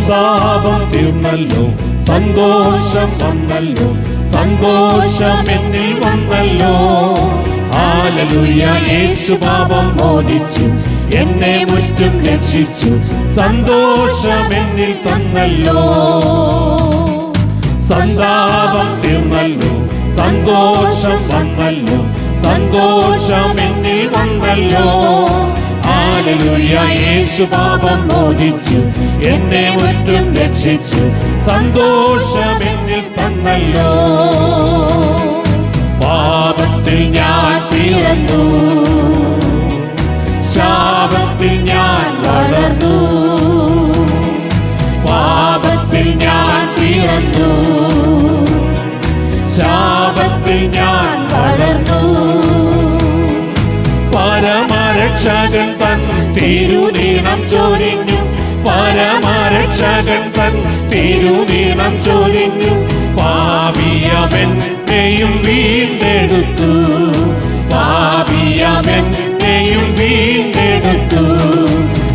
സന്താപം തീർന്നല്ലോ. സന്തോഷം വന്നല്ലോ. സന്തോഷം എന്നിൽ വന്നല്ലോ. ഹാലലുയ യേശു പാപം എന്നെ മുറ്റും രക്ഷിച്ചു. സന്തോഷം എന്നിൽ തന്നല്ലോ. സന്താപം തീർന്നല്ലോ. സന്തോഷം വന്നല്ലോ. സന്തോഷം എന്നിൽ വന്നല്ലോ. യേശു പാപം മോചിച്ചു. എന്നെ മുറ്റും രക്ഷിച്ചു. സന്തോഷം എന്നിൽ തന്നല്ലോ. പാപത്തിൽ ഞാൻ പിറന്നു. ശാപത്തിൽ ഞാൻ വളർന്നു. പാപത്തിൽ ഞാൻ പിറന്നു. ശാപത്തിൽ ഞാൻ വളർന്നു. പരമരക്ഷകൻ തൻ തിരുനീണം ചൊരിഞ്ഞു പരമരക്ഷകൻ തൻ തിരുനീണം ചൊരിഞ്ഞു പാപിയമെന്നെയും വീണ്ടെടുത്തു. പാപിയമെന്നെയും വീണ്ടെടുത്തു.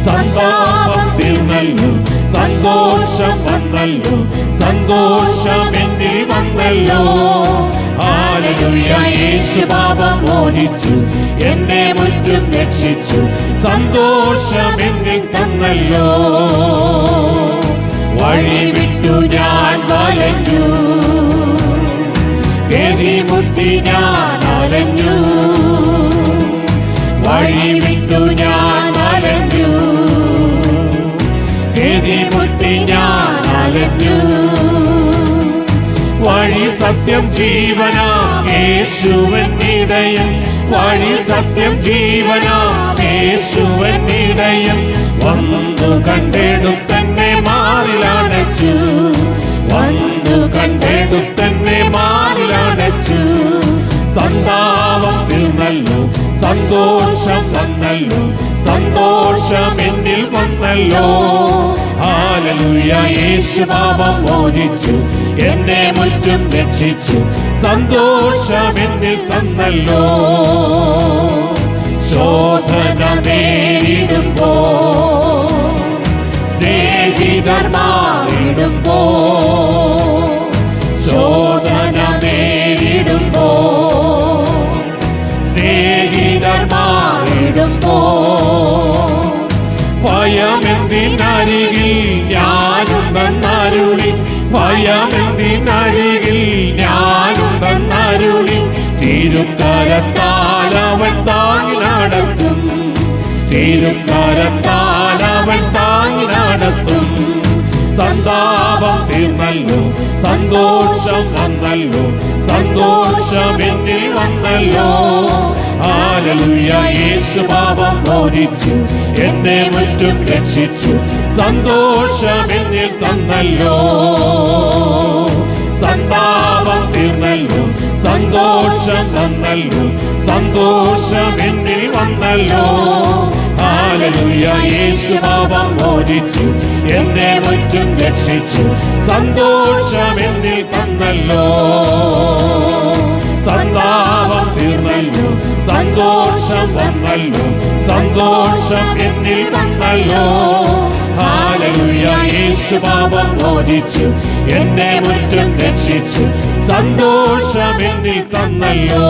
സന്താപത്തിൽ നൽകും സന്തോഷം വന്നല്ലോ. സന്തോഷം എന്നിൽ വന്നല്ലോ യേശു പാപം മോചിച്ചു. എന്നെ മുറ്റും രക്ഷിച്ചു. സന്തോഷം എന്നിൽ തന്നല്ലോ. വഴി വിട്ടു ഞാൻ വലഞ്ഞു. ഗതിമുട്ടി ഞാൻ അലഞ്ഞു. വഴി വിട്ടു ഞാൻ അലഞ്ഞു. ഗതിമുട്ടി ഞാൻ അലഞ്ഞു വഴി സത്യം ജീവനാം യേശുവൻ വഴി സത്യം ജീവനാം യേശുവൻ വന്നു കണ്ടെടുത്തന്നെ മാറിലടച്ചു. വന്നു കണ്ടെടുത്തന്നെ മാറിലടച്ചു. സന്താപത്തിൽ തീർന്നല്ലോ സന്തോഷം വന്നല്ലോ സന്തോഷം എന്നിൽ വന്നല്ലോ ഹാലലുയ യേശു പാപം മോചിച്ചു എന്നെ മുറ്റും രക്ഷിച്ചു സന്തോഷം എന്നിൽ തന്നല്ലോ ശോധന നേരിടുമ്പോ സ്നേഹിതർ മാറിടുമ്പോ സ്നേഹിതർ മാറിടുമ്പോ ഭയമെന്തിനരികിൽ ഞാനുണ്ടെന്നരുളി ഭയമെന്തിനരികിൽ ഞാനുണ്ടെന്നരുളി തിരുക്കരത്താൽ അവൻ താങ്ങി നടത്തും തിരുക്കരത്താൽ അവൻ താങ്ങി നടത്തും. സന്താപം തീർന്നല്ലോ സന്തോഷം വന്നല്ലോ സന്തോഷം എന്നിൽ വന്നല്ലോ. യേശു പാപം മോചിച്ചു. എന്നെ മുറ്റും രക്ഷിച്ചു. സന്തോഷം എന്നിൽ തന്നല്ലോ. സന്താപം തീർന്നല്ലോ. സന്തോഷം തന്നല്ലോ. സന്തോഷം എന്നിൽ വന്നല്ലോ. യേശു പാപം മോചിച്ചു. എന്നെ മുറ്റും രക്ഷിച്ചു. സന്തോഷം എന്നിൽ തന്നല്ലോ. സന്താപം സന്തോഷം വന്നല്ലോ സന്തോഷം എന്നിൽ വന്നല്ലോ. യേശു പാപം മോചിച്ചു എന്നെ മുറ്റും രക്ഷിച്ചു സന്തോഷം എന്നിൽ തന്നല്ലോ.